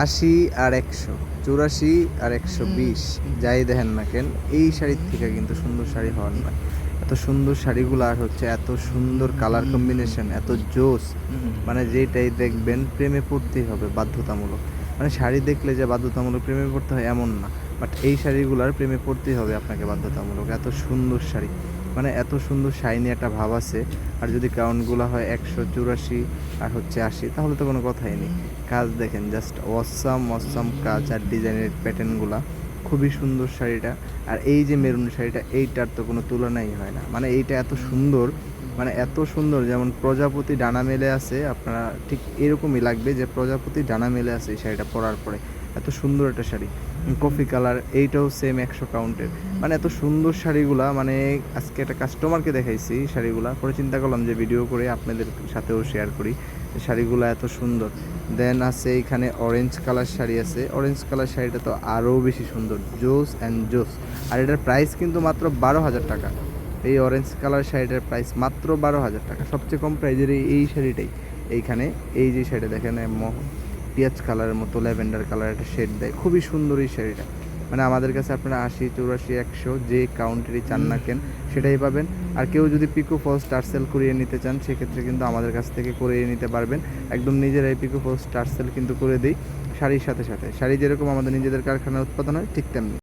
আশি আর একশো চুরাশি আর একশো বিশ যাই দেখেন না কেন এই শাড়ির থেকে কিন্তু সুন্দর শাড়ি হওয়ার না এত সুন্দর শাড়িগুলো আর হচ্ছে এত সুন্দর কালার কম্বিনেশন এত জোস মানে যেটাই দেখবেন প্রেমে পড়তেই হবে বাধ্যতামূলক। মানে শাড়ি দেখলে যে বাধ্যতামূলক প্রেমে পড়তে হয় এমন না বাট এই শাড়িগুলোর প্রেমে পড়তেই হবে আপনাকে বাধ্যতামূলক এত সুন্দর শাড়ি। মানে এত সুন্দর শাইনি একটা ভাব আছে। আর যদি কাউন্টগুলো হয় একশো চুরাশি আর হচ্ছে আশি, তাহলে তো কোনো কথাই নেই। কাজ দেখেন জাস্ট অসাম অসাম কাজ আর ডিজাইনের প্যাটার্নগুলা খুবই সুন্দর শাড়িটা। আর এই যে মেরুন শাড়িটা, এইটার তো কোনো তুলনাই হয় না। মানে এইটা এত সুন্দর মানে এত সুন্দর, যেমন প্রজাপতি ডানা মেলে আছে, আপনারা ঠিক এরকমই লাগবে যে প্রজাপতি ডানা মেলে আছে এই শাড়িটা পরার পরে। এত সুন্দর একটা শাড়ি। কফি কালার, এইটাও সেম একশো কাউন্টের মানে এত সুন্দর শাড়িগুলা মানে আজকে একটা কাস্টমারকে দেখাইছি শাড়িগুলা। পরে চিন্তা করলাম যে ভিডিও করে আপনাদের সাথেও শেয়ার করি শাড়িগুলো এত সুন্দর। দেন আছে এখানে অরেঞ্জ কালার শাড়ি আছে। অরেঞ্জ কালার শাড়িটা তো আরও বেশি সুন্দর, জোস অ্যান্ড জোস। আর এটার প্রাইস কিন্তু মাত্র বারো হাজার টাকা। এই অরেঞ্জ কালার শাড়িটার প্রাইস মাত্র বারো হাজার টাকা। সবচেয়ে কম প্রাইজের এই শাড়িটাই। এইখানে, এই যে শাড়িটা দেখেন পেঁয়াজ কালারের মতো, ল্যাভেন্ডার কালার একটা শেড দেয়। খুবই সুন্দর এই শাড়িটা মানে আমাদের কাছে আপনারা আশি, চৌরাশি, একশো যে কাউন্টারি চান না কেন, সেটাই পাবেন। আর কেউ যদি পিকো ফলস টার্সেল করিয়ে নিতে চান, সেক্ষেত্রে কিন্তু আমাদের কাছ থেকে করিয়ে নিতে পারবেন। একদম নিজেরাই পিকো ফলস টার্সেল কিন্তু করে দিই, শাড়ির সাথে সাথে। শাড়ি যেরকম আমাদের নিজেদের কারখানায় উৎপাদন হয়, ঠিক তেমনি।